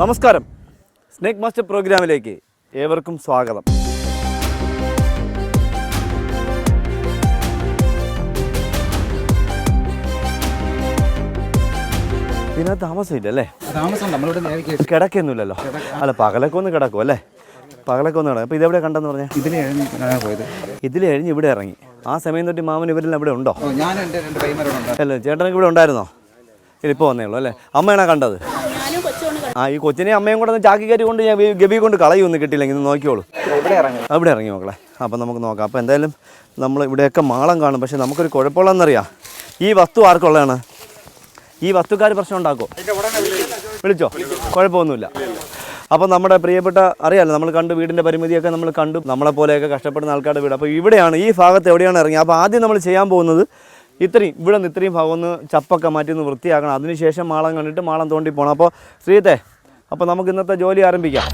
നമസ്കാരം. Snake master പ്രോഗ്രാമിലേക്ക് ഏവർക്കും സ്വാഗതം. ഇതിനകത്ത് താമസമില്ല അല്ലേ? താമസം നമ്മളിവിടെ കിടക്കൊന്നുമില്ലല്ലോ അല്ല പകലൊക്കെ ഒന്ന് കിടക്കും അല്ലേ? പകലൊക്കെ ഒന്ന് കിടക്കും. അപ്പോൾ ഇതെവിടെ കണ്ടെന്ന് പറഞ്ഞാൽ ഇതിലെ പോയത്. കഴിഞ്ഞ് ഇവിടെ ഇറങ്ങി. ആ സമയം തൊട്ട് മാമൻ ഇവരെല്ലാം ഇവിടെ ഉണ്ടോ? ഞാൻ എന്റെ രണ്ട് കൈമരമുണ്ട് അല്ല ചേട്ടനൊക്കെ ഇവിടെ ഉണ്ടായിരുന്നോ? ഇപ്പോൾ വന്നേ ഉള്ളൂ അല്ലേ? അമ്മയാണോ കണ്ടത്? ആ ഈ കൊച്ചിനെ അമ്മയും കൂടെ ഒന്ന് ചാക്കി കയറ്റി കൊണ്ട് ഞാൻ ഗവി കൊണ്ട് കളയൊന്നും കിട്ടിയില്ലെങ്കിൽ നോക്കിയോളൂ ഇവിടെ ഇറങ്ങി അവിടെ ഇറങ്ങി മക്കളെ. അപ്പം നമുക്ക് നോക്കാം. അപ്പോൾ എന്തായാലും നമ്മൾ ഇവിടെയൊക്കെ മാളം കാണും. പക്ഷേ നമുക്കൊരു കുഴപ്പമുള്ളതെന്നറിയാം. ഈ വസ്തു ആർക്കുള്ളതാണ്? ഈ വസ്തുക്കാർ പ്രശ്നം ഉണ്ടാക്കുമോ വിളിച്ചോ? കുഴപ്പമൊന്നുമില്ല. അപ്പോൾ നമ്മുടെ പ്രിയപ്പെട്ട അറിയാലോ നമ്മൾ കണ്ടു വീടിന്റെ പരിമിതിയൊക്കെ നമ്മൾ കണ്ടു. നമ്മളെ പോലെയൊക്കെ കഷ്ടപ്പെടുന്ന ആൾക്കാരുടെ വീട്. അപ്പോൾ ഇവിടെയാണ് ഈ ഭാഗത്ത് എവിടെയാണ് ഇറങ്ങി അപ്പോൾ ആദ്യം നമ്മൾ ചെയ്യാൻ പോകുന്നത് ഇത്രയും ഇവിടെ നിന്ന് ഇത്രയും ഭാഗം ഒന്ന് ചപ്പൊക്കെ മാറ്റി ഒന്ന് വൃത്തിയാക്കണം. അതിനുശേഷം മാളം കണ്ടിട്ട് മാളം തോണ്ടി പോകണം അപ്പോൾ ശ്രീത്തെ അപ്പോൾ നമുക്ക് ഇന്നത്തെ ജോലി ആരംഭിക്കാം.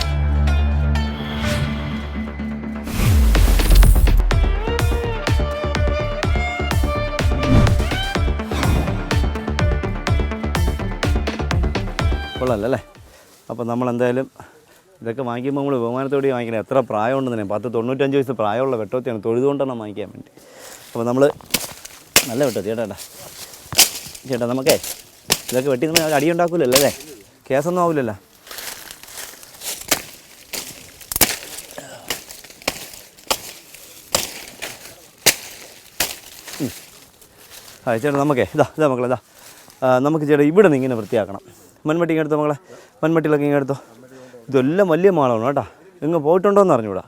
കൊള്ളാമല്ലോ അപ്പം അപ്പോൾ നമ്മൾ എന്തായാലും ഇതൊക്കെ വാങ്ങിക്കുമ്പോൾ നമ്മൾ ബഹുമാനത്തോടെ വാങ്ങിക്കണം. എത്ര പ്രായമുണ്ടെന്ന് പത്ത് തൊണ്ണൂറ്റഞ്ച് വയസ്സ് പ്രായമുള്ള വെട്ടോത്തിയാണ് തൊഴുതുകൊണ്ടെണ്ണം വാങ്ങിക്കാൻ വേണ്ടി. അപ്പോൾ നമ്മൾ നല്ല വെട്ടു ചേട്ടാ ചേട്ടാ. നമുക്കേ ഇതൊക്കെ വെട്ടി നമ്മൾ അടി ഉണ്ടാക്കില്ലല്ലോ അല്ലേ? കേസൊന്നും ആവില്ലല്ലോ ആ ചേട്ടാ നമുക്കേ ഇതാ ഇതാ മക്കളെ ഇതാ. നമുക്ക് ചേട്ടാ ഇവിടെ നിന്ന് ഇങ്ങനെ വൃത്തിയാക്കണം. മൺമട്ടി ഇങ്ങനെ എടുത്തോ മക്കളെ? മൺമട്ടിയിലൊക്കെ ഇങ്ങനെ എടുത്തോ. ഇതെല്ലാം വലിയ മാളമാണ് കേട്ടോ. ഇങ്ങ് പോയിട്ടുണ്ടോ എന്ന് അറിഞ്ഞൂടാ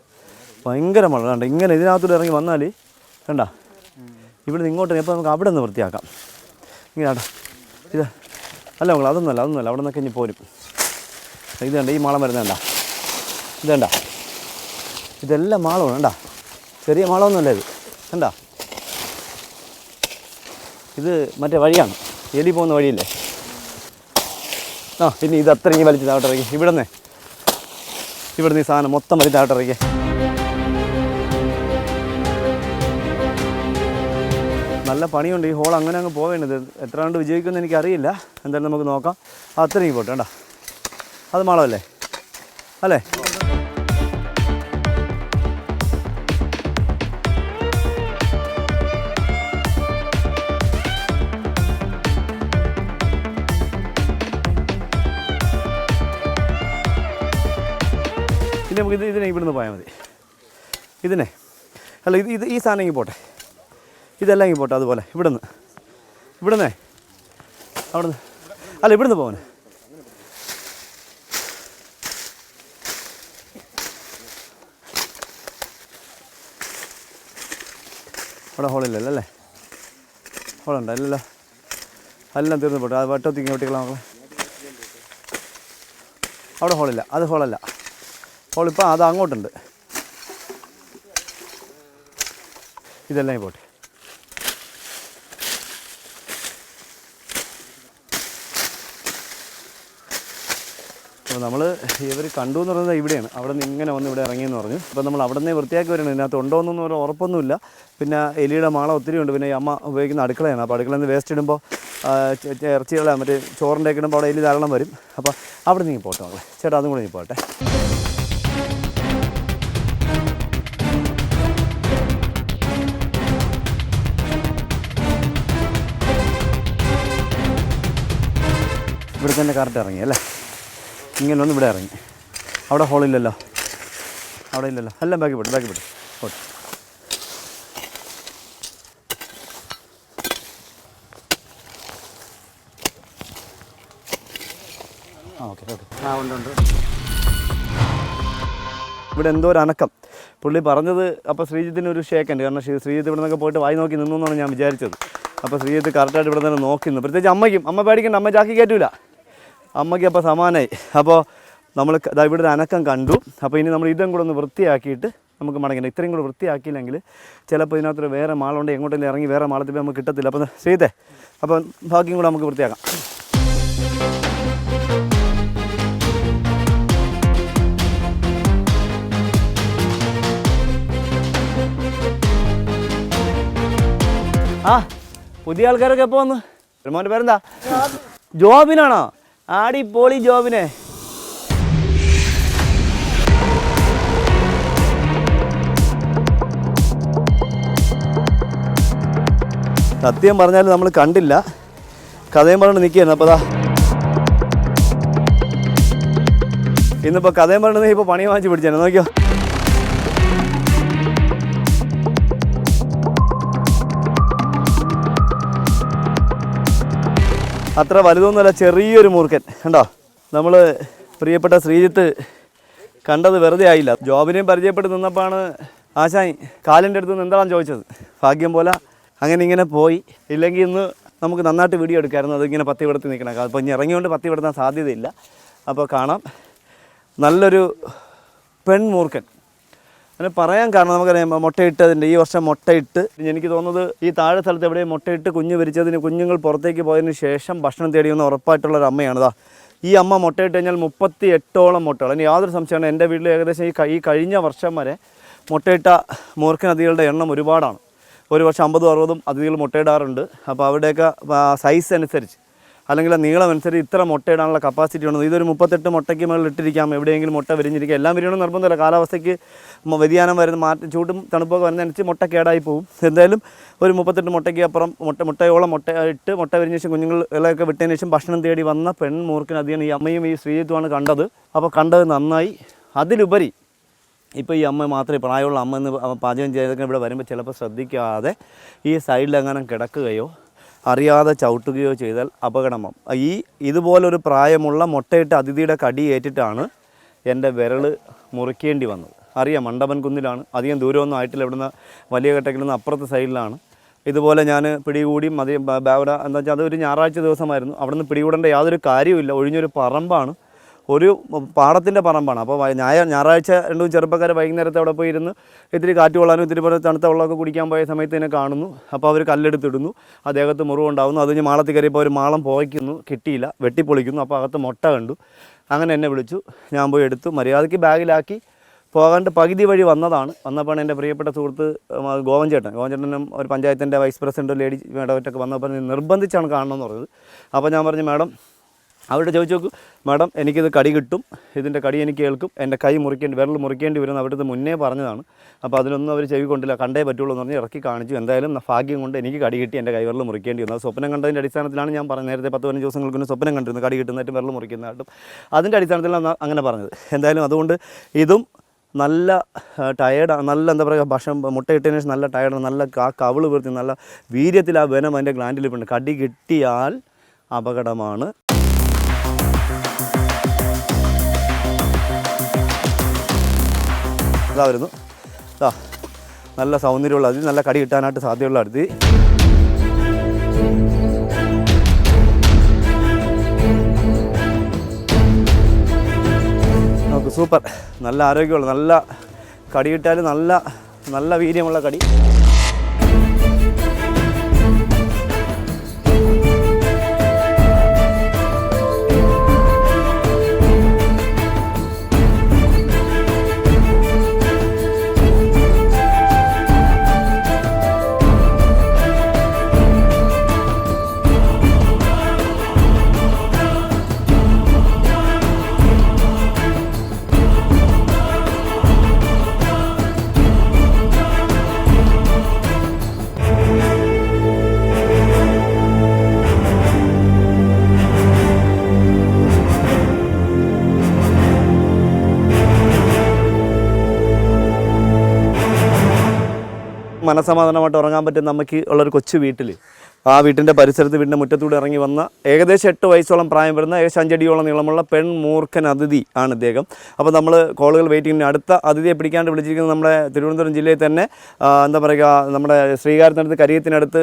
ഭയങ്കര മാളാണ്. കണ്ട ഇങ്ങനെ ഇതിനകത്തൂടെ ഇറങ്ങി വന്നാൽ കണ്ട? ഇവിടെ നിന്ന് ഇങ്ങോട്ട് ഇപ്പോൾ നമുക്ക് അവിടെ നിന്ന് വൃത്തിയാക്കാം. ഇങ്ങനെ ആട്ടാ ഇത് അല്ല മക്കളെ അതൊന്നുമല്ല അതൊന്നുമല്ല. അവിടെ നിന്നൊക്കെ ഇനി പോരും. ഇത് കണ്ട ഈ മാളം വരുന്നതണ്ട ഇത് കണ്ട? ഇതെല്ലാം മാളമാണ് കണ്ട? ചെറിയ മാളമൊന്നുമല്ല ഇത് കണ്ട? ഇത് മറ്റേ വഴിയാണ്. എലി പോകുന്ന വഴിയില്ലേ? ആ പിന്നെ ഇത് അത്ര ഇങ്ങനെ വലിച്ച് താഴോട്ടിറങ്ങി ഇവിടെ നിന്ന് ഇവിടെ നിന്ന് ഈ സാധനം മൊത്തം വലിച്ച് താഴോട്ടിറങ്ങി നല്ല പണിയുണ്ട് ഈ ഹോൾ അങ്ങനെ അങ്ങ് പോവേണ്ടത് എത്ര കണ്ട് വിജയിക്കുമെന്ന് എനിക്കറിയില്ല. എന്തായാലും നമുക്ക് നോക്കാം. അത്രയും പോട്ടെ കേട്ടോ അത് മാളമല്ലേ? അല്ലേ? ഇനി നമുക്ക് ഇത് ഇതിനെ ഇവിടുന്ന് പോയാൽ മതി. ഇതിനെ. അല്ല ഇത് ഇത് ഈ സാധനം പോട്ടെ. ഇതെല്ലാം ഇങ്ങോട്ട് പോട്ടെ അതുപോലെ. ഇവിടുന്ന്. ഇവിടുന്നേ. അവിടുന്ന്. അല്ല ഇവിടുന്ന് പോകാൻ അവിടെ ഹോളില്ലല്ലോ അല്ലേ? ഹോളുണ്ടോ അല്ലല്ലോ. എല്ലാം തീർന്നു പോട്ടെ. അത് വട്ടത്തിങ്ങ വെട്ടിക്കളാം മക്കളെ. അവിടെ ഹോളില്ല അത് ഹോളല്ല ഹോളിപ്പോൾ അത് അങ്ങോട്ടുണ്ട്. ഇതെല്ലാം പോട്ടെ. അപ്പോൾ നമ്മൾ ഇവർ കണ്ടു എന്ന് പറയുന്നത് ഇവിടെയാണ്. അവിടെ നിന്ന് ഇങ്ങനെ വന്ന് ഇവിടെ ഇറങ്ങിയെന്ന് പറഞ്ഞു. അപ്പോൾ നമ്മൾ അവിടെ നിന്ന് വൃത്തിയാക്കി വരണം ഇതിനകത്ത് ഉണ്ടോ എന്നൊന്നും ഒരു ഉറപ്പൊന്നുമില്ല. പിന്നെ എലിയുടെ മാള ഒത്തിരി ഉണ്ട്. പിന്നെ ഈ അമ്മ ഉപയോഗിക്കുന്ന അടുക്കളയാണ്. അപ്പോൾ അടുക്കളയിൽ നിന്ന് വേസ്റ്റ് ഇടുമ്പോൾ ഇറച്ചികളെ മറ്റേ ചോറിന്റെ ഒക്കെ ഇടുമ്പോൾ അവിടെ എലി ധാരാളം വരും. അപ്പോൾ അവിടെ നിന്ന് പോട്ടെ മകളെ ചേട്ടാ അതും കൂടെ നീ പോട്ടെ. ഇവിടെ തന്നെ കറക്റ്റ് ഇറങ്ങി അല്ലേ? ഇങ്ങനെ ഒന്ന് ഇവിടെ ഇറങ്ങി. അവിടെ ഹോളില്ലല്ലോ അവിടെ ഇല്ലല്ലോ. എല്ലാം ബാക്കി പോട്ടെ ബാക്കി പോട്ടെ പോട്ടെ. ആ ഓക്കെ ഓക്കെ ആ ഉണ്ട് ഉണ്ട്. ഇവിടെ എന്തോ ഒരു അനക്കം. പുള്ളി പറഞ്ഞത് അപ്പോൾ ശ്രീജിത്തിന് ഒരു ഷേക്കുണ്ട് കാരണം ശ്രീജിത്ത് ഇവിടെ നിന്നൊക്കെ പോയിട്ട് വായി നോക്കി നിന്നു എന്നാണ് ഞാൻ വിചാരിച്ചത്. അപ്പോൾ ശ്രീജിത്ത് കറക്റ്റായിട്ട് ഇവിടെ തന്നെ നോക്കി നിന്ന്. പ്രത്യേകിച്ച് അമ്മയ്ക്കും. അമ്മ പേടിക്കണ്ട. അമ്മ ചാക്കി കയറ്റൂല. അമ്മയ്ക്ക് അപ്പോൾ സമാനമായി അപ്പോൾ നമ്മൾ ഇവിടെ ഒരു അനക്കം കണ്ടു. അപ്പോൾ ഇനി നമ്മൾ ഇതും കൂടെ ഒന്ന് വൃത്തിയാക്കിയിട്ട് നമുക്ക് മടങ്ങണം ഇത്രയും കൂടെ വൃത്തിയാക്കിയില്ലെങ്കിൽ ചിലപ്പോൾ ഇതിനകത്തൊരു വേറെ മാളുണ്ട് എങ്ങോട്ടെങ്കിലും ഇറങ്ങി വേറെ മാളത്തിൽ നമുക്ക് കിട്ടത്തില്ല. അപ്പോൾ ചെയ്തേ. അപ്പോൾ ബാക്കിയും കൂടെ നമുക്ക് വൃത്തിയാക്കാം. ആ പുതിയ ആൾക്കാരൊക്കെ എപ്പോ വന്ന്? പേരെന്താ ജോബിനാണോ? ആടി പോളി ജോബിനെ. സത്യം പറഞ്ഞാൽ നമ്മൾ കണ്ടില്ല. കഥയും പറഞ്ഞു നിൽക്കുകയാണ് അപ്പോൾ അതാ ഇന്നിപ്പോൾ കഥയും പറഞ്ഞത് ഇപ്പോൾ പണി വാങ്ങിച്ച് പിടിച്ചാണ് നോക്കിയോ. അത്ര വലുതൊന്നുമല്ല ചെറിയൊരു മൂർഖൻ. കണ്ടോ? നമ്മൾ പ്രിയപ്പെട്ട ശ്രീജിത്ത് കണ്ടത് വെറുതെ ആയില്ല. ജോബിനെയും പരിചയപ്പെട്ട് നിന്നപ്പോഴാണ് ആശായി കാലിന്റെ അടുത്ത് നിന്ന് എന്താണെന്ന് ചോദിച്ചത്. ഭാഗ്യം പോലെ അങ്ങനെ ഇങ്ങനെ പോയി. ഇല്ലെങ്കിൽ ഇന്ന് നമുക്ക് നന്നായിട്ട് വീഡിയോ എടുക്കാമായിരുന്നു അതിങ്ങനെ പത്തി വിടത്തി നിൽക്കണം. അപ്പോൾ ഇനി ഇറങ്ങിയോണ്ട് പത്തി വിടുന്ന സാധ്യതയില്ല. അപ്പോൾ കാണാം. നല്ലൊരു പെൺമൂർഖൻ. അങ്ങനെ പറയാൻ കാരണം നമുക്കറിയാം മുട്ടയിട്ടതിന്റെ ഈ വർഷം മുട്ടയിട്ട്. എനിക്ക് തോന്നുന്നത് ഈ താഴെ സ്ഥലത്ത് എവിടെയും മുട്ടയിട്ട് കുഞ്ഞ് വിരിച്ചതിന് കുഞ്ഞുങ്ങൾ പുറത്തേക്ക് പോയതിന് ശേഷം ഭക്ഷണം തേടിയെന്ന് ഉറപ്പായിട്ടുള്ള ഒരു അമ്മയാണ്. ദാ ഈ അമ്മ മുട്ടയിട്ട് കഴിഞ്ഞാൽ മുപ്പത്തി എട്ടോളം മുട്ടകൾ. ഇനി യാതൊരു സംശയമാണ് എന്റെ വീട്ടിൽ ഏകദേശം ഈ ഈ കഴിഞ്ഞ വർഷം വരെ മുട്ടയിട്ട മൂർഖ നദികളുടെ എണ്ണം ഒരുപാടാണ്. ഒരു വർഷം അമ്പതും അറുപതും അതിഥികൾ മുട്ടയിടാറുണ്ട്. അപ്പോൾ അവിടെയൊക്കെ സൈസ് അനുസരിച്ച്. അല്ലെങ്കിൽ നീളം അനുസരിച്ച് ഇത്ര മുട്ടയിടാനുള്ള കപ്പാസിറ്റി ഉണ്ട് ഇതൊരു മുപ്പത്തെട്ട് മുട്ടയ്ക്ക് മുകളിൽ ഇട്ടിരിക്കാം എവിടെയെങ്കിലും മുട്ട വിരിഞ്ഞിരിക്കാം. എല്ലാം വിരിയണം നിർബന്ധമില്ല. കാലാവസ്ഥയ്ക്ക് വ്യതിയാനം വരുന്ന മാറ്റം ചൂടും തണുപ്പൊക്കെ വരുന്നതനുസരിച്ച് മുട്ട കേടായി പോകും എന്തായാലും ഒരു മുപ്പത്തെട്ട് മുട്ടയ്ക്ക് അപ്പുറം മുട്ട മുട്ടയോളം മുട്ട ഇട്ട് മുട്ട വിരിഞ്ഞ ശേഷം കുഞ്ഞുങ്ങളൊക്കെ വിട്ടതിന് ശേഷം ഭക്ഷണം തേടി വന്ന പെൺമൂർക്കിന് അധികം ഈ അമ്മയും ഈ ശ്രീജിത്തുമാണ് കണ്ടത്. അപ്പോൾ കണ്ടത് നന്നായി. അതിലുപരി ഇപ്പോൾ ഈ അമ്മ മാത്രമേ പ്രായമുള്ള അമ്മ എന്ന് പാചകം ചെയ്തൊക്കെ ഇവിടെ വരുമ്പോൾ ചിലപ്പോൾ ശ്രദ്ധിക്കാതെ ഈ സൈഡിൽ സൈഡിലെങ്ങാനും കിടക്കുകയോ അറിയാതെ ചവിട്ടുകയോ ചെയ്താൽ അപകടമാം ഈ ഇതുപോലൊരു പ്രായമുള്ള മുട്ടയിട്ട് അതിഥിയുടെ കടി ഏറ്റിട്ടാണ് എന്റെ വിരൽ മുറിക്കേണ്ടി വന്നത്. അറിയാം മണ്ഡപൻ കുന്നിലാണ്. അധികം ദൂരമൊന്നും ആയിട്ടില്ല. ഇവിടുന്ന് വലിയ കെട്ടക്കിൽ നിന്ന് അപ്പുറത്തെ സൈഡിലാണ്. ഇതുപോലെ ഞാൻ പിടികൂടിയും അത് ബാവര എന്താ വെച്ചാൽ അതൊരു ഞായറാഴ്ച ദിവസമായിരുന്നു. അവിടുന്ന് പിടികൂടേണ്ട യാതൊരു കാര്യവുമില്ല. ഒഴിഞ്ഞൊരു പറമ്പാണ്. ഒരു പാടത്തിന്റെ പറമ്പാണ്. അപ്പോൾ ഞായ ഞായറാഴ്ച രണ്ടും ചെറുപ്പക്കാർ വൈകുന്നേരത്തെ അവിടെ പോയി ഇരുന്ന് ഇത്തിരി കാറ്റ് കൊള്ളാനും ഇത്തിരി പോലെ തണുത്ത വെള്ളമൊക്കെ കുടിക്കാൻ പോയ സമയത്ത് തന്നെ കാണുന്നു. അപ്പോൾ അവർ കല്ലെടുത്തിടുന്നു. അദ്ദേഹത്ത് മുറിവുണ്ടാവുന്നു. അത് കഴിഞ്ഞ് മാളത്തിൽ കയറിയപ്പോൾ ഒരു മാളം പുകയ്ക്കുന്നു. കിട്ടിയില്ല. വെട്ടിപ്പൊളിക്കുന്നു. അപ്പോൾ അകത്ത് മുട്ട കണ്ടു. അങ്ങനെ എന്നെ വിളിച്ചു. ഞാൻ പോയി എടുത്തു. മര്യാദയ്ക്ക് ബാഗിലാക്കി പോകാണ്ട് പകുതി വഴി വന്നതാണ്. വന്നപ്പോഴാണ് എന്റെ പ്രിയപ്പെട്ട സുഹൃത്ത് ഗോവഞ്ചേട്ടൻ ഗോവഞ്ചേട്ടനും ഒരു പഞ്ചായത്തിന്റെ വൈസ് പ്രസിഡന്റ് ലേഡി മേഡമറ്റൊക്കെ വന്നപ്പോൾ നിർബന്ധിച്ചാണ് കാണണമെന്ന് പറഞ്ഞത്. അപ്പോൾ ഞാൻ പറഞ്ഞു മാഡം അവിടെ ചോദിച്ചു നോക്കും മാഡം എനിക്കിത് കടി കിട്ടും. ഇതിന്റെ കടി എനിക്ക് കേൾക്കും. എന്റെ കൈ മുറിക്കേണ്ടി വിരൽ മുറിക്കേണ്ടി വരുന്ന അവിടുത്തെ മുന്നേ പറഞ്ഞതാണ്. അപ്പോൾ അതിനൊന്നും അവർ ചെവി കൊണ്ടില്ല. കണ്ടേ പറ്റുള്ളൂ എന്ന് പറഞ്ഞ് ഇറക്കി കാണിച്ചു. എന്തായാലും ഭാഗ്യം കൊണ്ട് എനിക്ക് കടി കിട്ടി എന്റെ കൈ വിരൽ മുറിക്കേണ്ടി വന്നു. അത് സ്വപ്നം കണ്ടതിന്റെ അടിസ്ഥാനത്തിലാണ് ഞാൻ പറഞ്ഞത്. നേരത്തെ പത്ത് പതിനഞ്ച് ദിവസങ്ങൾക്ക് മുന്നേ സ്വപ്നം കണ്ടിരുന്നു. കടി കിട്ടുന്നതായിട്ടും വിരൽ മുറിക്കുന്നതായിട്ടും. അതിന്റെ അടിസ്ഥാനത്തിലാണ് അങ്ങനെ പറഞ്ഞത്. എന്തായാലും അതുകൊണ്ട് ഇതും നല്ല ടയേർഡാണ് നല്ല എന്താ പറയുക ഭക്ഷണം മുട്ടയിട്ടതിന് ശേഷം നല്ല ടയേർഡാണ് നല്ല ആ കവിൾ വീർത്തി നല്ല വീര്യത്തിൽ ആ വനം അതിന്റെ ഗ്ലാൻഡിൽ ഇപ്പുണ്ട്. കടി കിട്ടിയാൽ അപകടമാണ്. ഇതാ വരുന്നു ഇതാ നല്ല സൗന്ദര്യമുള്ള അതിൽ നല്ല കടി കിട്ടാനായിട്ട് സാധ്യതയുള്ള അടുത്ത് നമുക്ക് സൂപ്പർ. നല്ല ആരോഗ്യമുള്ള നല്ല കടി കിട്ടാൽ നല്ല നല്ല വീര്യമുള്ള കടി. മനസമാധാനമായിട്ട് ഉറങ്ങാൻ പറ്റും നമുക്ക് ഉള്ളൊരു കൊച്ചു വീട്ടിൽ ആ വീട്ടിന്റെ പരിസരത്ത് വീടിന്റെ മുറ്റത്തൂടെ ഇറങ്ങി വന്ന ഏകദേശം എട്ട് വയസ്സോളം പ്രായം വരുന്ന ഏകദേശം അഞ്ചടിയോളം നീളമുള്ള പെൺ മൂർഖൻ അതിഥി ആണ് ഇദ്ദേഹം. അപ്പോൾ നമ്മൾ കോളുകൾ വെയിറ്റിങ്ങിന് അടുത്ത അതിഥിയെ പിടിക്കാണ്ട് വിളിച്ചിരിക്കുന്നത് നമ്മുടെ തിരുവനന്തപുരം ജില്ലയിൽ തന്നെ എന്താ പറയുക നമ്മുടെ ശ്രീകാര്യത്തിനടുത്ത് കരിയത്തിനടുത്ത്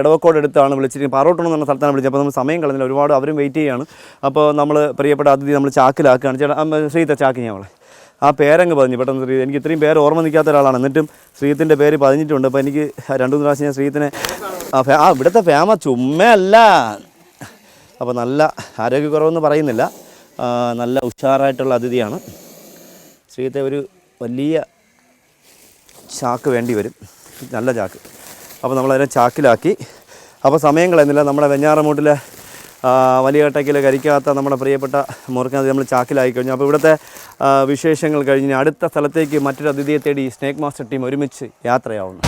ഇടവക്കോട് അടുത്താണ് വിളിച്ചിരിക്കുന്നത്. പാറോട്ടണം എന്ന സ്ഥലത്താണ് വിളിച്ചത്. അപ്പോൾ നമ്മൾ സമയം കളഞ്ഞില്ല ഒരുപാട് അവരും വെയിറ്റ് ചെയ്യുകയാണ് അപ്പോൾ നമ്മൾ പ്രിയപ്പെട്ട അതിഥി നമ്മൾ ചാക്കിലാക്കുകയാണ്. ചേട്ടാ ശ്രീത്തെ ചാക്കി ഞങ്ങളെ ആ പേരങ്ങ് പതിഞ്ഞു. പെട്ടെന്ന് ശ്രീ എനിക്ക് ഇത്രയും പേര് ഓർമ്മ നിൽക്കാത്ത ഒരാളാണ്. എന്നിട്ടും ശ്രീത്തിന്റെ പേര് പതിഞ്ഞിട്ടുണ്ട്. അപ്പോൾ എനിക്ക് രണ്ടു മൂന്ന് പ്രാവശ്യം ഞാൻ ശ്രീത്തിനെ ആ ആ ഇവിടുത്തെ ഫേമ ചുമ്മയല്ല. അപ്പോൾ നല്ല ആരോഗ്യക്കുറവെന്ന് പറയുന്നില്ല. നല്ല ഉഷാറായിട്ടുള്ള അതിഥിയാണ്. ശ്രീത്തെ ഒരു വലിയ ചാക്ക് വേണ്ടി വരും. നല്ല ചാക്ക്. അപ്പോൾ നമ്മളതിനെ ചാക്കിലാക്കി. അപ്പോൾ സമയം കളയുന്നില്ല. നമ്മുടെ വെഞ്ഞാറമൂട്ടിലെ വലിയ കട്ടയ്ക്കിൽ കരിക്കാത്ത നമ്മുടെ പ്രിയപ്പെട്ട മുറുക്കുന്നത് നമ്മൾ ചാക്കിലായി കഴിഞ്ഞു. അപ്പോൾ ഇവിടുത്തെ വിശേഷങ്ങൾ കഴിഞ്ഞ് അടുത്ത സ്ഥലത്തേക്ക് മറ്റൊരു അതിഥിയെ തേടി സ്നേക് മാസ്റ്റർ ടീം ഒരുമിച്ച് യാത്രയാവുന്നു.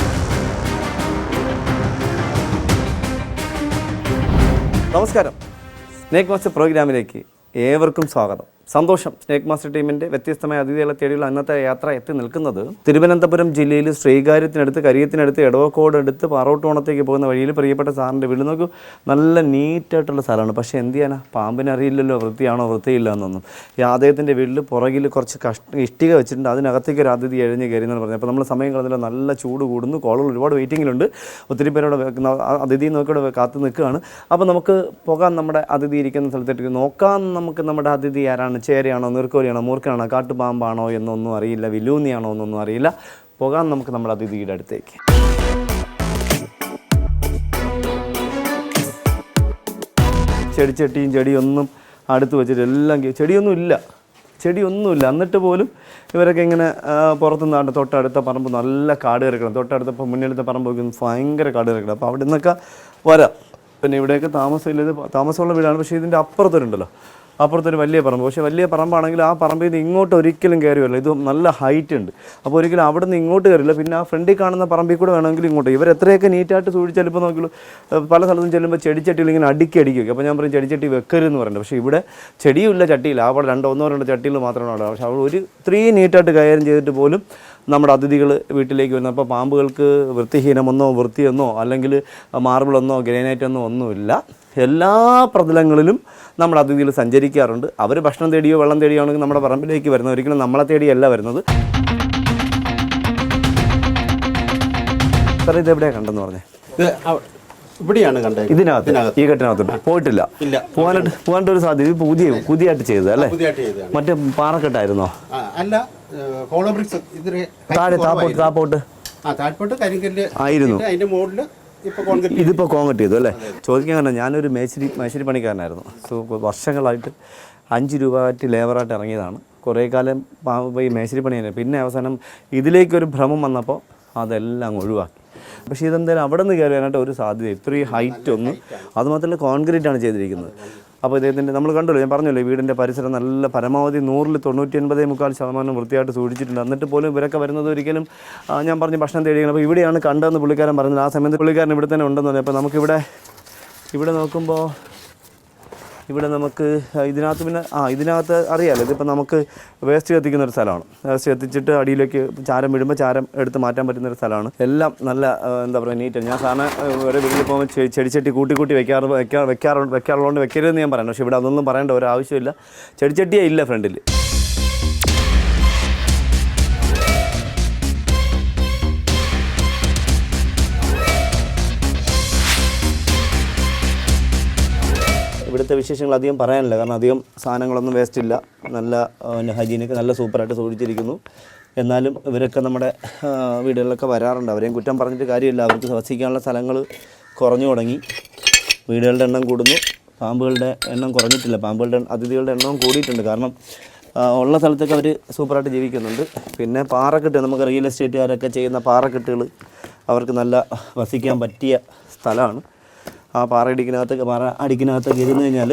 നമസ്കാരം. സ്നേക് മാസ്റ്റർ പ്രോഗ്രാമിലേക്ക് ഏവർക്കും സ്വാഗതം. സന്തോഷം സ്നേക് മാസ്റ്റർ ടീമിന്റെ വ്യത്യസ്തമായ അതിഥികളെ തേടിയുള്ള അന്നത്തെ യാത്ര എത്തി നിൽക്കുന്നത്. തിരുവനന്തപുരം ജില്ലയിൽ ശ്രീകാര്യത്തിനടുത്ത് കരിയത്തിനടുത്ത് എടവക്കോട് എടുത്ത് പാറോട്ടോണത്തേക്ക് പോകുന്ന വഴിയിൽ പ്രിയപ്പെട്ട സാറിന്റെ വീട് നോക്കൂ. നല്ല നീറ്റായിട്ടുള്ള സ്ഥലമാണ്. പക്ഷേ എന്ത് ചെയ്യാനാ? പാമ്പിനെ അറിയില്ലല്ലോ. വൃത്തിയാണോ? വൃത്തിയില്ല എന്നൊന്നും. ഈ അദ്ദേഹത്തിന്റെ വീട്ടിൽ പുറകിൽ കുറച്ച് കഷ്ട ഇഷ്ടിക വെച്ചിട്ടുണ്ട്. അതിനകത്തേക്ക് ഒരു അതിഥി എഴുതി കയറി എന്ന് പറഞ്ഞത്. അപ്പോൾ നമ്മൾ സമയം കളഞ്ഞില്ല. നല്ല ചൂട് കൂടുന്നു. കോളുകൾ ഒരുപാട് വെയിറ്റിങ്ങിലുണ്ട്. ഒത്തിരി പേരോട് അതിഥി നോക്കിയോടെ കാത്തു നിൽക്കുകയാണ്. അപ്പോൾ നമുക്ക് പോകാൻ നമ്മുടെ അതിഥി ഇരിക്കുന്ന സ്ഥലത്തേക്ക് നോക്കാൻ നമുക്ക് നമ്മുടെ അതിഥി ആരാണ് ചേരയാണോ നീർക്കോലിയാണോ മൂർഖനാണോ കാട്ടുപാമ്പാണോ എന്നൊന്നും അറിയില്ല വിലൂന്നിയാണോ എന്നൊന്നും അറിയില്ല. പോകാൻ നമുക്ക് നമ്മുടെ അതിഥിയുടെ അടുത്തേക്ക്. ചെടിച്ചട്ടിയും ചെടിയൊന്നും അടുത്ത് വെച്ചിട്ട് എല്ലാം ചെടിയൊന്നും ഇല്ല. ചെടിയൊന്നുമില്ല. എന്നിട്ട് പോലും ഇവരൊക്കെ ഇങ്ങനെ പുറത്തുനിന്നാണ്ട് പുറത്ത് നിന്നാണ്ട് തൊട്ടടുത്ത പറമ്പ് നല്ല കാട് കിടക്കണം തൊട്ടടുത്ത മുന്നിലത്തെ പറമ്പ് വയ്ക്കുന്നു ഭയങ്കര കാട് കിടക്കണം അപ്പോൾ അവിടെ നിന്നൊക്കെ വരാം. പിന്നെ ഇവിടെയൊക്കെ താമസമില്ല താമസമുള്ള വീടാണ്. പക്ഷേ ഇതിന്റെ അപ്പുറത്തൊരുണ്ടല്ലോ അപ്പുറത്തൊരു വലിയ പറമ്പ്. പക്ഷേ വലിയ പറമ്പാണെങ്കിൽ ആ പറമ്പിൽ നിന്ന് ഇങ്ങോട്ട് ഒരിക്കലും കയറി വരില്ല ഇത് നല്ല ഹൈറ്റ് ഉണ്ട്. അപ്പോൾ ഒരിക്കലും അവിടെ നിന്ന് ഇങ്ങോട്ട് കയറില്ല. പിന്നെ ആ ഫ്രണ്ടിൽ കാണുന്ന പറമ്പിൽ കൂടെ വേണമെങ്കിൽ ഇങ്ങോട്ട്. ഇവർ എത്രയൊക്കെ നീറ്റായിട്ട് സൂക്ഷിച്ചാൽ ഇപ്പോൾ നോക്കിയുള്ളൂ പല സ്ഥലത്തും ചെല്ലുമ്പോൾ ചെടിച്ചട്ടിയിൽ ഇങ്ങനെ അടുക്കി അടുക്കി. അപ്പോൾ ഞാൻ പറയും ചെടിച്ചട്ടി വെക്കരുതെന്ന് പറയുന്നത് പക്ഷേ ഇവിടെ ചെടിയുമില്ല ചട്ടിയില്ല. അവിടെ രണ്ടോ ഒന്നോ രണ്ടോ ചട്ടിയിൽ മാത്രമാണ് അവിടെ. പക്ഷേ അവിടെ ഒരു ഇത്രയും നീറ്റായിട്ട് കൈകാര്യം ചെയ്തിട്ട് പോലും നമ്മുടെ അതിഥികൾ വീട്ടിലേക്ക് വരുന്നത് അപ്പോൾ പാമ്പുകൾക്ക് വൃത്തിഹീനമെന്നോ വൃത്തിയെന്നോ അല്ലെങ്കിൽ മാർബിളെന്നോ ഗ്രാനൈറ്റ് എന്നോ ഒന്നുമില്ല. എല്ലാ പ്രതലങ്ങളിലും നമ്മൾ അതിഥികൾ സഞ്ചരിക്കാറുണ്ട്. അവർ ഭക്ഷണം തേടിയോ വെള്ളം തേടിയോ ആണെങ്കിൽ നമ്മുടെ പറമ്പിലേക്ക് വരുന്നത് ഒരിക്കലും നമ്മളെ തേടിയല്ല വരുന്നത്. സാർ ഇത് എവിടെയാണ് കണ്ടെന്ന് പറഞ്ഞേ? ഇവിടെയാണ് കണ്ടത് ഇതിനകത്ത് ഈ കെട്ടിനകത്തുണ്ട്. പോയിട്ടില്ല. പോകാനായിട്ട് പോകാനായിട്ട് ഒരു സാധ്യത. പുതിയ പുതിയതായിട്ട് ചെയ്തത് അല്ലേ? മറ്റേ പാറക്കെട്ടായിരുന്നോ? അല്ല താഴെ താപ്പോട്ട് താപ്പോട്ട് ആയിരുന്നു. അതിന്റെ മുകളിൽ കോൺക്രീറ്റ് ഇതിപ്പോൾ കോങ്കട്ട് ചെയ്തു അല്ലേ? ചോദിക്കാൻ കാരണം ഞാനൊരു മേശരി മേശരി പണിക്കാരനായിരുന്നു സോ വർഷങ്ങളായിട്ട് അഞ്ച് രൂപ ആയിട്ട് ലേബറായിട്ട് ഇറങ്ങിയതാണ്. കുറേ കാലം ഈ മേശരി പണി തന്നെ പിന്നെ അവസാനം ഇതിലേക്കൊരു ഭ്രമം വന്നപ്പോൾ അതെല്ലാം ഒഴിവാക്കി. പക്ഷേ ഇതെന്തായാലും അവിടെ നിന്ന് കയറാനായിട്ട് ഒരു സാധ്യത ഇത്രയും ഹൈറ്റ് ഒന്നും. അതുമാത്രമല്ല കോൺക്രീറ്റ് ആണ് ചെയ്തിരിക്കുന്നത്. അപ്പോൾ ഇദ്ദേഹത്തിന്റെ നമ്മൾ കണ്ടല്ലോ ഞാൻ പറഞ്ഞല്ലോ വീടിന്റെ പരിസരം നല്ല പരമാവധി നൂറിൽ തൊണ്ണൂറ്റി ഒൻപതേ മുക്കാൽ ശതമാനം വൃത്തിയായിട്ട് സൂക്ഷിച്ചിട്ടുണ്ട്. എന്നിട്ട് പോലും ഇവരൊക്കെ വരുന്നത് ഒരിക്കലും ഞാൻ പറഞ്ഞ് ഭക്ഷണം തേടിയാണ് അപ്പോൾ ഇവിടെയാണ് കണ്ടതെന്ന് പുള്ളിക്കാരൻ പറഞ്ഞത്. ആ സമയത്ത് പുള്ളിക്കാരൻ ഇവിടെ തന്നെ ഉണ്ടെന്ന് പറഞ്ഞു. അപ്പോൾ നമുക്കിവിടെ ഇവിടെ നോക്കുമ്പോൾ ഇവിടെ നമുക്ക് ഇതിനകത്ത് പിന്നെ ആ ഇതിനകത്ത് അറിയാമല്ലോ ഇതിപ്പോൾ നമുക്ക് വേസ്റ്റ് കത്തിക്കുന്ന ഒരു സ്ഥലമാണ്. വേസ്റ്റ് കത്തിച്ചിട്ട് അടിയിലേക്ക് ചാരം വിടുമ്പോൾ ചാരം എടുത്ത് മാറ്റാൻ പറ്റുന്ന ഒരു സ്ഥലമാണ്. എല്ലാം നല്ല എന്താ പറയുക നീറ്റ് ഞാൻ സാറിന് ഒരു വീട്ടിൽ പോകുമ്പോൾ ചെടിച്ചട്ടി കൂട്ടി കൂട്ടി വെക്കാറ് വെക്കാ വെക്കാറുണ്ട് വെക്കാറുള്ളതുകൊണ്ട് വെക്കരുതെന്ന് ഞാൻ പറയണം. പക്ഷേ ഇവിടെ അതൊന്നും പറയേണ്ട ഒരു ആവശ്യമില്ല. ചെടിച്ചട്ടിയേ ഇല്ല ഫ്രണ്ടിൽ ഇവിടുത്തെ വിശേഷങ്ങൾ അധികം പറയാനില്ല. കാരണം അധികം സാധനങ്ങളൊന്നും വേസ്റ്റ് ഇല്ല. നല്ല ഹൈജീനൊക്കെ നല്ല സൂപ്പറായിട്ട് സൂക്ഷിച്ചിരിക്കുന്നു. എന്നാലും ഇവരൊക്കെ നമ്മുടെ വീടുകളിലൊക്കെ വരാറുണ്ട്. അവരെയും കുറ്റം പറഞ്ഞിട്ട് കാര്യമില്ല. അവർക്ക് വസിക്കാനുള്ള സ്ഥലങ്ങൾ കുറഞ്ഞു തുടങ്ങി. വീടുകളുടെ എണ്ണം കൂടുന്നു. പാമ്പുകളുടെ എണ്ണം കുറഞ്ഞിട്ടില്ല. പാമ്പുകളുടെ അതിഥികളുടെ എണ്ണവും കൂടിയിട്ടുണ്ട്. കാരണം ഉള്ള സ്ഥലത്തൊക്കെ അവർ സൂപ്പറായിട്ട് ജീവിക്കുന്നുണ്ട്. പിന്നെ പാറക്കെട്ട് നമുക്ക് റിയൽ എസ്റ്റേറ്റുകാരൊക്കെ ചെയ്യുന്ന പാറക്കെട്ടുകൾ അവർക്ക് നല്ല വസിക്കാൻ പറ്റിയ സ്ഥലമാണ്. ആ പാറ ഇടിക്കിനകത്ത് പാറ അടിക്കിനകത്തൊക്കെ ഇരുന്ന് കഴിഞ്ഞാൽ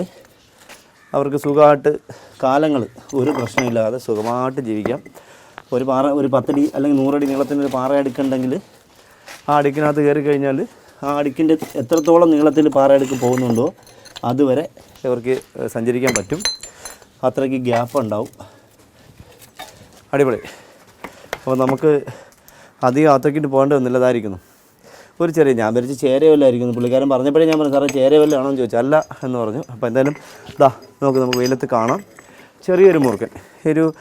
അവർക്ക് സുഖമായിട്ട് കാലങ്ങൾ ഒരു പ്രശ്നമില്ലാതെ സുഖമായിട്ട് ജീവിക്കാം. ഒരു പാറ ഒരു പത്തടി അല്ലെങ്കിൽ നൂറടി നീളത്തിന്റെ ഒരു പാറ അടുക്കുണ്ടെങ്കിൽ ആ അടുക്കിനകത്ത് കയറി കഴിഞ്ഞാൽ ആ അടുക്കിന്റെ എത്രത്തോളം നീളത്തിൽ പാറ അടുക്ക് പോകുന്നുണ്ടോ അതുവരെ ഇവർക്ക് സഞ്ചരിക്കാൻ പറ്റും. അത്രയ്ക്ക് ഗ്യാപ്പ് ഉണ്ടാവും. അടിപൊളി. അപ്പോൾ നമുക്ക് അധികം അത്രയ്ക്കിട്ട് പോകേണ്ടി വന്നില്ലതായിരിക്കുന്നു. ഒരു ചെറിയ ഞാൻ വിചാരിച്ച് ചേരവല്ലായിരിക്കും പുള്ളിക്കാരൻ പറഞ്ഞപ്പോഴേ ഞാൻ പറഞ്ഞു സാറേ ചേരവല്ലാണോ? എന്ന് ചോദിച്ചു. അല്ല എന്ന് പറഞ്ഞു. അപ്പോൾ എന്തായാലും ഇതാ നോക്ക് നമുക്ക് വെയിലത്ത് കാണാം. ചെറിയൊരു മുറുക്കൻ. ഒരു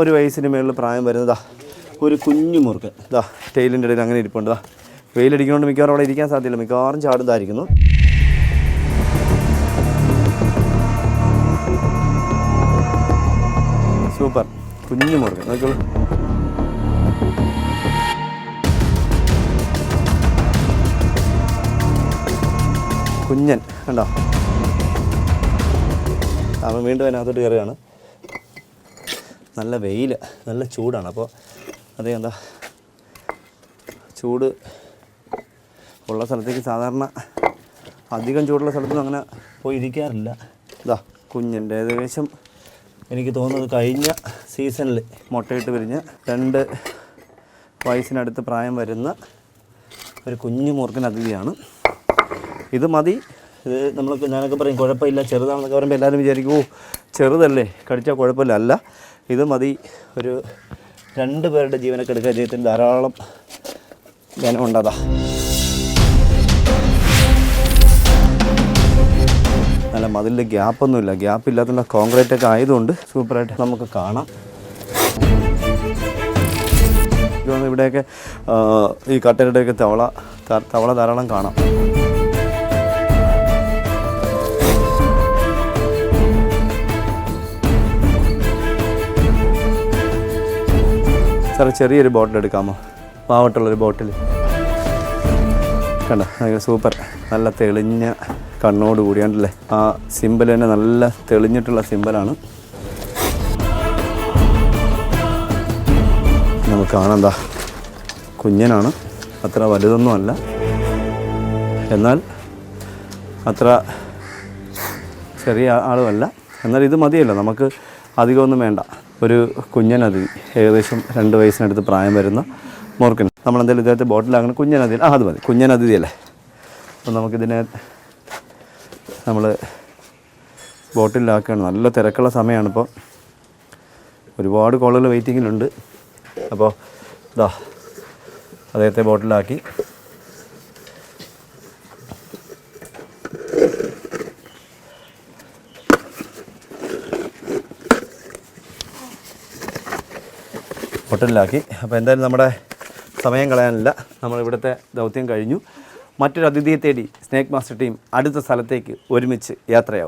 ഒരു വയസ്സിന് മേളിൽ പ്രായം വരുന്നതാ ഒരു കുഞ്ഞു മുറുക്കൻ. ഇതാ ടൈലിന്റെ ഇടയിൽ അങ്ങനെ ഇരിപ്പുണ്ട്. ഇതാ വെയിലടിക്കുന്നതുകൊണ്ട് മിക്കവാറും അവിടെ ഇരിക്കാൻ സാധ്യതയില്ല. മിക്കവാറും ചാടുന്നതായിരിക്കുന്നു. സൂപ്പർ. കുഞ്ഞു മുറുക്കൻ. നോക്കിയോളൂ കുഞ്ഞൻ കണ്ടോ? അവൻ വീണ്ടും അതിനകത്തോട്ട് കയറുകയാണ്. നല്ല വെയിൽ നല്ല ചൂടാണ്. അപ്പോൾ അതേ എന്താ ചൂട് ഉള്ള സ്ഥലത്തേക്ക് സാധാരണ അധികം ചൂടുള്ള സ്ഥലത്തൊന്നും അങ്ങനെ പോയി ഇരിക്കാറില്ല ഇതാ കുഞ്ഞിന്റെ ഏകദേശം എനിക്ക് തോന്നുന്നത് കഴിഞ്ഞ സീസണിൽ മുട്ടയിട്ട് പിരിഞ്ഞ് രണ്ട് വയസ്സിനടുത്ത് പ്രായം വരുന്ന ഒരു കുഞ്ഞു മൂർക്കൻ അതിഥിയാണ്. ഇത് മതി. ഇത് നമ്മൾക്ക് ഞാനൊക്കെ പറയും കുഴപ്പമില്ല ചെറുതാണെന്നൊക്കെ പറയുമ്പോൾ എല്ലാവരും വിചാരിക്കും ഓ ചെറുതല്ലേ കടിച്ചാൽ കുഴപ്പമില്ല. അല്ല ഇത് മതി. ഒരു രണ്ട് പേരുടെ ജീവനൊക്കെ എടുക്കുക ജീവിതത്തിൽ ധാരാളം ധനമുണ്ടതാ. നല്ല മതിലിൽ ഗ്യാപ്പൊന്നുമില്ല. ഗ്യാപ്പ് ഇല്ലാത്ത കോൺക്രീറ്റ് ഒക്കെ ആയതുകൊണ്ട് സൂപ്പറായിട്ട് നമുക്ക് കാണാം. ഇവിടെയൊക്കെ ഈ കട്ടയുടെയൊക്കെ തവള തവള ധാരാളം കാണാം. സാറേ ചെറിയൊരു ബോട്ടിൽ എടുക്കാമോ? പാവട്ടുള്ളൊരു ബോട്ടിൽ കണ്ടോ? സൂപ്പർ നല്ല തെളിഞ്ഞ കണ്ണോട് കൂടിയാണ്ടല്ലേ ആ സിമ്പിൾ തന്നെ നല്ല തെളിഞ്ഞിട്ടുള്ള സിമ്പിളാണ് നമുക്ക് കാണാന്താ കുഞ്ഞനാണ്. അത്ര വലുതൊന്നും അല്ല എന്നാൽ അത്ര ചെറിയ ആളുമല്ല. എന്നാൽ ഇത് മതിയല്ലോ നമുക്ക് അധികമൊന്നും വേണ്ട. ഒരു കുഞ്ഞനതി ഏകദേശം രണ്ട് വയസ്സിനടുത്ത് പ്രായം വരുന്ന മോർക്കൻ. നമ്മളെന്തായാലും ഇദ്ദേഹത്തെ ബോട്ടിലാക്കണം കുഞ്ഞനതി ആ അത് മതി. കുഞ്ഞനതി അല്ലേ അപ്പം നമുക്കിതിനെ നമ്മൾ ബോട്ടിലാക്കുകയാണ്. നല്ല തിരക്കുള്ള സമയമാണ് ഇപ്പോൾ ഒരുപാട് കോളുകൾ വെയിറ്റിങ്ങിലുണ്ട്. അപ്പോൾ ഇതാ അദ്ദേഹത്തെ ബോട്ടിലാക്കി. ഹോട്ടലിലാക്കി. അപ്പോൾ എന്തായാലും നമ്മുടെ സമയം കളയാനില്ല. നമ്മൾ ഇവിടുത്തെ ദൗത്യം കഴിഞ്ഞു. മറ്റൊരു അതിഥിയെ തേടി സ്നേക് മാസ്റ്റർ ടീം അടുത്ത സ്ഥലത്തേക്ക് ഒരുമിച്ച് യാത്രയാവും.